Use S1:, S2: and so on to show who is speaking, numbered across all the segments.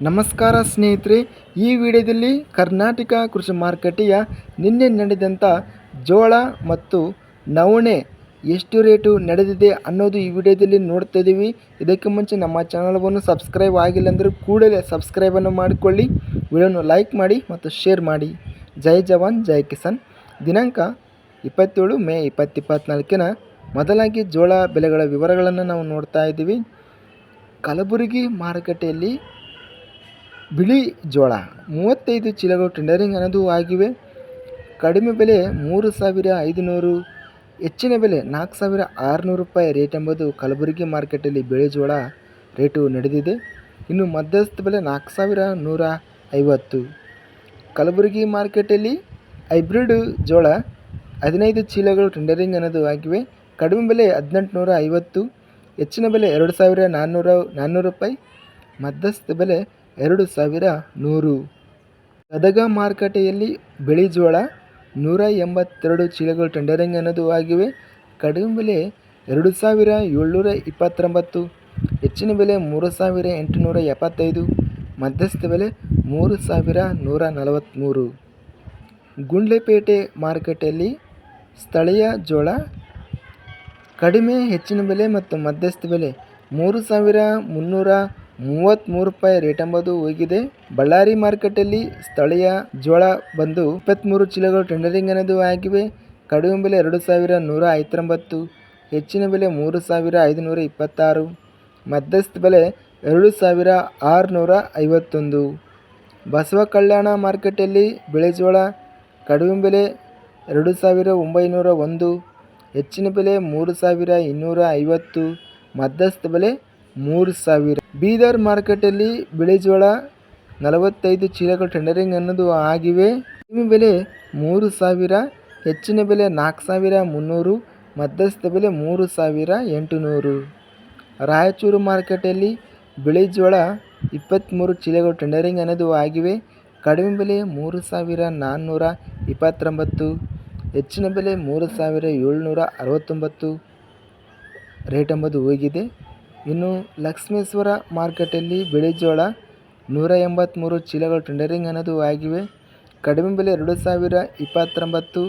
S1: ನಮಸ್ಕಾರ ಸ್ನೇಹಿತರೆ, ಈ ವಿಡಿಯೋದಲ್ಲಿ ಕರ್ನಾಟಕ ಕೃಷಿ ಮಾರುಕಟ್ಟೆಯ ನಿನ್ನೆ ನಡೆದಂಥ ಜೋಳ ಮತ್ತು ನವಣೆ ಎಷ್ಟು ರೇಟು ನಡೆದಿದೆ ಅನ್ನೋದು ಈ ವಿಡಿಯೋದಲ್ಲಿ ನೋಡ್ತಾ ಇದ್ದೀವಿ. ಇದಕ್ಕೆ ಮುಂಚೆ ನಮ್ಮ ಚಾನಲ್ವನ್ನು ಸಬ್ಸ್ಕ್ರೈಬ್ ಆಗಿಲ್ಲ ಅಂದರೆ ಕೂಡಲೇ ಸಬ್ಸ್ಕ್ರೈಬನ್ನು ಮಾಡಿಕೊಳ್ಳಿ. ವಿಡಿಯೋನ ಲೈಕ್ ಮಾಡಿ ಮತ್ತು ಶೇರ್ ಮಾಡಿ. ಜೈ ಜವಾನ್, ಜೈ ಕಿಸಾನ್. ದಿನಾಂಕ ಇಪ್ಪತ್ತೇಳು ಮೇ ಇಪ್ಪತ್ತು ಇಪ್ಪತ್ತ್ನಾಲ್ಕಿನ ಮೊದಲಾಗಿ ಜೋಳ ಬೆಲೆಗಳ ವಿವರಗಳನ್ನು ನಾವು ನೋಡ್ತಾ ಇದ್ದೀವಿ. ಕಲಬುರಗಿ ಮಾರುಕಟ್ಟೆಯಲ್ಲಿ ಬಿಳಿ ಜೋಳ ಮೂವತ್ತೈದು ಚೀಲಗಳು ಟೆಂಡರಿಂಗ್ ಅನ್ನೋದು ಆಗಿವೆ. ಕಡಿಮೆ ಬೆಲೆ ಮೂರು ಸಾವಿರ ಐದುನೂರು, ಹೆಚ್ಚಿನ ಬೆಲೆ ನಾಲ್ಕು ಸಾವಿರ ಆರುನೂರು ರೂಪಾಯಿ ರೇಟ್ ಎಂಬುದು ಕಲಬುರಗಿ ಮಾರ್ಕೆಟಲ್ಲಿ ಬಿಳಿ ಜೋಳ ರೇಟು ನಡೆದಿದೆ. ಇನ್ನು ಮಧ್ಯಸ್ಥ ಬೆಲೆ ನಾಲ್ಕು ಸಾವಿರ ನೂರ ಐವತ್ತು. ಕಲಬುರಗಿ ಮಾರ್ಕೆಟಲ್ಲಿ ಹೈಬ್ರಿಡ್ ಜೋಳ ಹದಿನೈದು ಚೀಲಗಳು ಟೆಂಡರಿಂಗ್ ಅನ್ನೋದು ಆಗಿವೆ. ಕಡಿಮೆ ಬೆಲೆ ಹದಿನೆಂಟುನೂರ ಐವತ್ತು, ಹೆಚ್ಚಿನ ಬೆಲೆ ಎರಡು ಸಾವಿರ ನಾನ್ನೂರ, ನಾನ್ನೂರು ರೂಪಾಯಿ. ಮಧ್ಯಸ್ಥ ಬೆಲೆ ಎರಡು ಸಾವಿರ ನೂರು. ಗದಗ ಮಾರುಕಟ್ಟೆಯಲ್ಲಿ ಬಿಳಿ ಜೋಳ ನೂರ ಎಂಬತ್ತೆರಡು ಚೀಲಗಳು ಟೆಂಡರಿಂಗ್ ಅನ್ನೋದು ಆಗಿವೆ. ಕಡಿಮೆ ಬೆಲೆ ಎರಡು ಸಾವಿರ ಏಳ್ನೂರ ಇಪ್ಪತ್ತೊಂಬತ್ತು. ಹೆಚ್ಚಿನ ಬೆಲೆ ಮೂರು ಸಾವಿರ ಎಂಟುನೂರ ಎಪ್ಪತ್ತೈದು. ಮಧ್ಯಸ್ಥ ಬೆಲೆ ಮೂರು ಸಾವಿರ ನೂರ ನಲವತ್ತ್ಮೂರು. ಗುಂಡ್ಲೆಪೇಟೆ ಮಾರುಕಟ್ಟೆಯಲ್ಲಿ ಸ್ಥಳೀಯ ಜೋಳ ಕಡಿಮೆ ಹೆಚ್ಚಿನ ಬೆಲೆ ಮತ್ತು ಮಧ್ಯಸ್ಥ ಬೆಲೆ ಮೂರು ಸಾವಿರ ಮುನ್ನೂರ ಮೂವತ್ತ್ಮೂರು ರೂಪಾಯಿ ರೇಟ್ ಎಂಬುದು ಹೋಗಿದೆ. ಬಳ್ಳಾರಿ ಮಾರ್ಕೆಟಲ್ಲಿ ಸ್ಥಳೀಯ ಜೋಳ ಬಂದು ಇಪ್ಪತ್ತ್ಮೂರು ಚೀಲಗಳು ಟೆಂಡರಿಂಗ್ ಅನ್ನೋದು ಆಗಿವೆ. ಕಡಿಮೆ ಬೆಲೆ ಎರಡು ಸಾವಿರ ನೂರ ಐವತ್ತೊಂಬತ್ತು, ಹೆಚ್ಚಿನ ಬೆಲೆ ಮೂರು ಸಾವಿರ ಐದುನೂರ ಇಪ್ಪತ್ತಾರು, ಮಧ್ಯಸ್ಥ ಬೆಲೆ ಎರಡು ಸಾವಿರ ಆರುನೂರ ಐವತ್ತೊಂದು. ಬಸವ ಕಲ್ಯಾಣ ಮಾರ್ಕೆಟಲ್ಲಿ ಜೋಳ ಕಡಿಮೆ ಬೆಲೆ ಎರಡು ಸಾವಿರ ಒಂಬೈನೂರ ಒಂದು, ಹೆಚ್ಚಿನ ಬೆಲೆ ಮೂರು ಸಾವಿರ ಇನ್ನೂರ ಐವತ್ತು, ಮಧ್ಯಸ್ಥ ಬೆಲೆ ಮೂರು ಸಾವಿರ. ಬೀದರ್ ಮಾರುಕಟ್ಟೆಯಲ್ಲಿ ಜೋಳ ನಲವತ್ತೈದು ಚೀಲಗಳು ಟೆಂಡರಿಂಗ್ ಅನ್ನೋದು ಆಗಿವೆ. ಕಡಿಮೆ ಬೆಲೆ ಮೂರು ಸಾವಿರ, ಹೆಚ್ಚಿನ ಬೆಲೆ ನಾಲ್ಕು ಸಾವಿರ ಮುನ್ನೂರು ಮಧ್ಯಸ್ಥ ಬೆಲೆ ಮೂರು ಸಾವಿರ ಎಂಟುನೂರು. ರಾಯಚೂರು ಮಾರುಕಟ್ಟೆಯಲ್ಲಿ ಜೋಳ ಇಪ್ಪತ್ತ್ಮೂರು ಚೀಲಗಳು ಟೆಂಡರಿಂಗ್ ಅನ್ನೋದು ಆಗಿವೆ. ಕಡಿಮೆ ಬೆಲೆ ಮೂರು ಸಾವಿರ ನಾನ್ನೂರ ಇಪ್ಪತ್ತೊಂಬತ್ತು, ಹೆಚ್ಚಿನ ಬೆಲೆ ಮೂರು ಸಾವಿರ ಏಳ್ನೂರ ಅರವತ್ತೊಂಬತ್ತು. ರೇಟ್ ಎಂಬುದು ಹೋಗಿದೆ. ಇನ್ನು ಲಕ್ಷ್ಮೇಶ್ವರ ಮಾರ್ಕೆಟಲ್ಲಿ ಜೋಳ ನೂರ ಎಂಬತ್ತ್ಮೂರು ಚೀಲಗಳು ಟೆಂಡರಿಂಗ್ ಅನ್ನೋದು ಆಗಿವೆ. ಕಡಿಮೆ ಬೆಲೆ ಎರಡು ಸಾವಿರ ಇಪ್ಪತ್ತೊಂಬತ್ತು,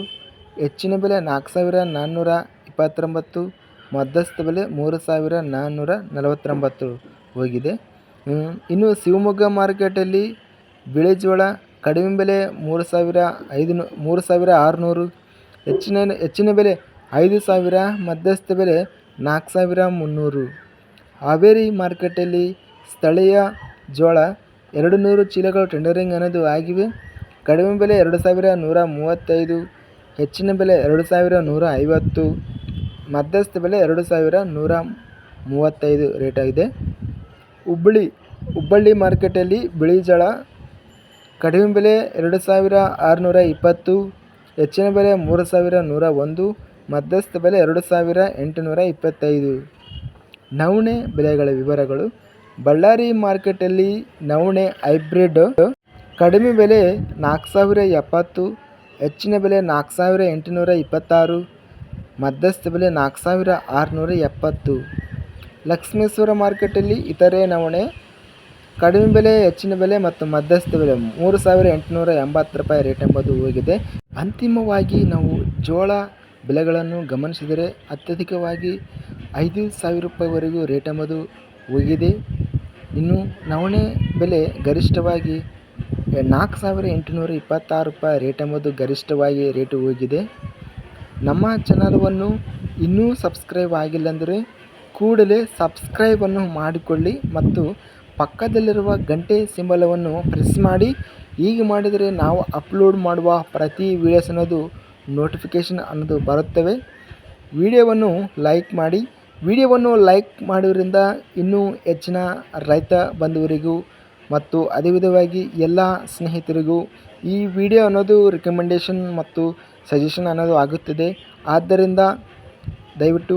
S1: ಹೆಚ್ಚಿನ ಬೆಲೆ ನಾಲ್ಕು ಸಾವಿರ ನಾನ್ನೂರ ಇಪ್ಪತ್ತೊಂಬತ್ತು, ಮಧ್ಯಸ್ಥ ಬೆಲೆ ಮೂರು ಸಾವಿರ ನಾನ್ನೂರ ನಲವತ್ತೊಂಬತ್ತು ಹೋಗಿದೆ. ಇನ್ನು ಶಿವಮೊಗ್ಗ ಮಾರ್ಕೆಟಲ್ಲಿ ಜೋಳ ಕಡಿಮೆ ಬೆಲೆ ಮೂರು ಸಾವಿರ ಐದು, ಮೂರು ಸಾವಿರ ಆರುನೂರು, ಹೆಚ್ಚಿನ ಹೆಚ್ಚಿನ ಬೆಲೆ ಐದು ಸಾವಿರ, ಮಧ್ಯಸ್ಥ ಬೆಲೆ ನಾಲ್ಕು ಸಾವಿರ ಮುನ್ನೂರು. ಹಾವೇರಿ ಮಾರ್ಕೆಟಲ್ಲಿ ಸ್ಥಳೀಯ ಜೋಳ ಎರಡು ನೂರು ಚೀಲಗಳು ಟೆಂಡರಿಂಗ್ ಅನ್ನೋದು ಆಗಿವೆ. ಕಡಿಮೆ ಬೆಲೆ ಎರಡು ಸಾವಿರ ನೂರ ಮೂವತ್ತೈದು, ಹೆಚ್ಚಿನ ಬೆಲೆ ಎರಡು ಸಾವಿರ ನೂರ ಐವತ್ತು, ಮಧ್ಯಸ್ಥ ಬೆಲೆ ಎರಡು ಸಾವಿರ ನೂರ ಮೂವತ್ತೈದು ರೇಟ್ ಆಗಿದೆ. ಹುಬ್ಬಳ್ಳಿ ಹುಬ್ಬಳ್ಳಿ ಮಾರ್ಕೆಟಲ್ಲಿ ಬಿಳಿ ಜೋಳ ಕಡಿಮೆ ಬೆಲೆ ಎರಡು ಸಾವಿರ ಆರುನೂರ ಇಪ್ಪತ್ತು, ಹೆಚ್ಚಿನ ಬೆಲೆ ಮೂರು ಸಾವಿರ ನೂರ ಒಂದು, ಮಧ್ಯಸ್ಥ ಬೆಲೆ ಎರಡು ಸಾವಿರ ಎಂಟುನೂರ ಇಪ್ಪತ್ತೈದು. ನವಣೆ ಬೆಲೆಗಳ ವಿವರಗಳು. ಬಳ್ಳಾರಿ ಮಾರ್ಕೆಟಲ್ಲಿ ನವಣೆ ಹೈಬ್ರಿಡ್ ಕಡಿಮೆ ಬೆಲೆ ನಾಲ್ಕು ಸಾವಿರ ಎಪ್ಪತ್ತು, ಹೆಚ್ಚಿನ ಬೆಲೆ ನಾಲ್ಕು ಸಾವಿರ ಎಂಟುನೂರ ಇಪ್ಪತ್ತಾರು, ಮಧ್ಯಸ್ಥ ಬೆಲೆ ನಾಲ್ಕು ಸಾವಿರ ಆರುನೂರ ಎಪ್ಪತ್ತು. ಲಕ್ಷ್ಮೇಶ್ವರ ಮಾರ್ಕೆಟಲ್ಲಿ ಇತರೆ ನವಣೆ ಕಡಿಮೆ ಬೆಲೆ, ಹೆಚ್ಚಿನ ಬೆಲೆ ಮತ್ತು ಮಧ್ಯಸ್ಥ ಬೆಲೆ ಮೂರು ಸಾವಿರ ಎಂಟುನೂರ ಎಂಬತ್ತು ರೂಪಾಯಿ ರೇಟ್ ಎಂಬುದು ಹೋಗಿದೆ. ಅಂತಿಮವಾಗಿ ನಾವು ಜೋಳ ಬೆಲೆಗಳನ್ನು ಗಮನಿಸಿದರೆ ಅತ್ಯಧಿಕವಾಗಿ ಐದು ಸಾವಿರ ರೂಪಾಯಿವರೆಗೂ ರೇಟ್ ಎಂಬುದು ಹೋಗಿದೆ. ಇನ್ನು ನವಣೆ ಬೆಲೆ ಗರಿಷ್ಠವಾಗಿ ನಾಲ್ಕು ಸಾವಿರ ಎಂಟುನೂರ ಇಪ್ಪತ್ತಾರು ರೂಪಾಯಿ ರೇಟ್ ಎಂಬುದು ಗರಿಷ್ಠವಾಗಿ ರೇಟು ಹೋಗಿದೆ. ನಮ್ಮ ಚಾನಲವನ್ನು ಇನ್ನೂ ಸಬ್ಸ್ಕ್ರೈಬ್ ಆಗಿಲ್ಲಂದರೆ ಕೂಡಲೇ ಸಬ್ಸ್ಕ್ರೈಬನ್ನು ಮಾಡಿಕೊಳ್ಳಿ ಮತ್ತು ಪಕ್ಕದಲ್ಲಿರುವ ಗಂಟೆ ಸಿಂಬಲವನ್ನು ಪ್ರೆಸ್ ಮಾಡಿ. ಹೀಗೆ ಮಾಡಿದರೆ ನಾವು ಅಪ್ಲೋಡ್ ಮಾಡುವ ಪ್ರತಿ ವೀಡಿಯೋಸ್ ಅನ್ನೋದು ನೋಟಿಫಿಕೇಷನ್ ಅನ್ನೋದು ಬರುತ್ತವೆ. ವಿಡಿಯೋವನ್ನು ಲೈಕ್ ಮಾಡಿ. ವಿಡಿಯೋವನ್ನು ಲೈಕ್ ಮಾಡೋದ್ರಿಂದ ಇನ್ನೂ ಹೆಚ್ಚಿನ ರೈತ ಬಂಧುವರಿಗೂ ಮತ್ತು ಅದೇ ವಿಧವಾಗಿ ಎಲ್ಲ ಸ್ನೇಹಿತರಿಗೂ ಈ ವಿಡಿಯೋ ಅನ್ನೋದು ರಿಕಮೆಂಡೇಷನ್ ಮತ್ತು ಸಜೆಷನ್ ಅನ್ನೋದು ಆಗುತ್ತದೆ. ಆದ್ದರಿಂದ ದಯವಿಟ್ಟು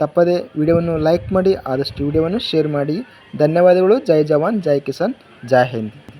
S1: ತಪ್ಪದೆ ವಿಡಿಯೋವನ್ನು ಲೈಕ್ ಮಾಡಿ, ಆದಷ್ಟು ವಿಡಿಯೋವನ್ನು ಶೇರ್ ಮಾಡಿ. ಧನ್ಯವಾದಗಳು. ಜೈ ಜವಾನ್, ಜೈ ಕಿಸಾನ್, ಜೈ ಹಿಂದ್.